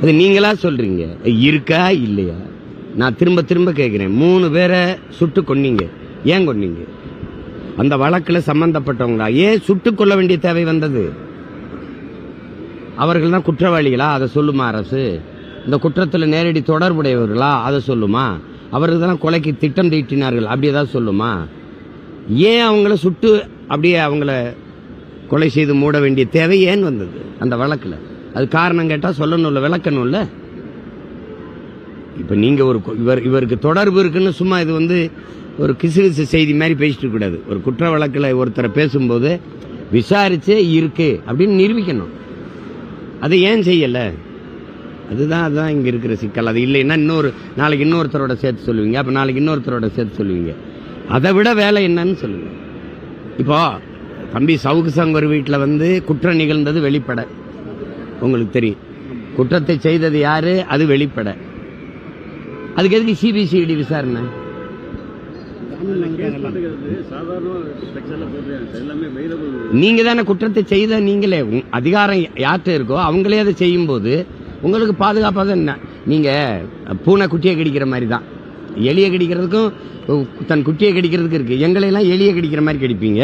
அது நீங்களா சொல்றீங்க? இருக்கா இல்லையா? நான் திரும்ப திரும்ப கேட்கிறேன் மூணு பேரை சுட்டு கொன்னீங்க. ஏன் கொன்னீங்க? அந்த வழக்குல சம்பந்தப்பட்டவங்களா? ஏன் சுட்டு கொள்ள வேண்டிய தேவை வந்தது? அவர்கள் தான் குற்றவாளிகளா? அதை சொல்லுமா அரசு? இந்த குற்றத்தில் நேரடி தொடர்புடையவர்களா? அதை சொல்லுமா? அவர்கள் தான் கொலைக்கு திட்டம் தீட்டினார்கள். அப்படி ஏதாவது சொல்லுமா? ஏன் அவங்கள சுட்டு அப்படியே அவங்கள கொலை செய்து மூட வேண்டிய தேவை ஏன் வந்தது? அந்த வழக்கில். அது காரணம் கேட்டால் சொல்லணும்ல விளக்கணும்ல? இப்போ நீங்கள் ஒரு இவர் இவருக்கு தொடர்பு இருக்குன்னு சும்மா இது வந்து ஒரு கிசுகிசு செய்தி மாதிரி பேசிட்டு கூடாது. ஒரு குற்ற வழக்கில் ஒருத்தரை பேசும்போது விசாரிச்சே இருக்கு அப்படின்னு நிரூபிக்கணும். அது ஏன் செய்யலை? அதுதான் அதுதான் இங்கே இருக்கிற சிக்கல். அது இல்லைன்னா இன்னொரு நாளைக்கு இன்னொருத்தரோட சேர்த்து சொல்லுவீங்க. அப்போ நாளைக்கு இன்னொருத்தரோட சேர்த்து சொல்லுவீங்க. அதை விட வேலை என்னன்னு சொல்லுங்க. இப்போ தம்பி சவுக்கு சங்கர் வீட்டில் வந்து குற்றம் நிகழ்ந்தது வெளிப்பட. உங்களுக்கு தெரியும். குற்றத்தை செய்தது யாரு? அது வெளிப்பட. அதுக்கு எதுக்கு சிபிசிஐடி விசாரணை? நீங்க தானே குற்றத்தை செய்த நீங்களே. அதிகாரம் யார்கிட்ட இருக்கோ அவங்களே அதை செய்யும் போது உங்களுக்கு பாதுகாப்பாக என்ன? நீங்க பூனை குட்டியை கடிக்கிற மாதிரி தான் எலியை கடிக்கிறதுக்கும் தன் குட்டியை கடிக்கிறதுக்கு இருக்கு. எங்களையெல்லாம் எலியை கடிக்கிற மாதிரி கடிப்பீங்க.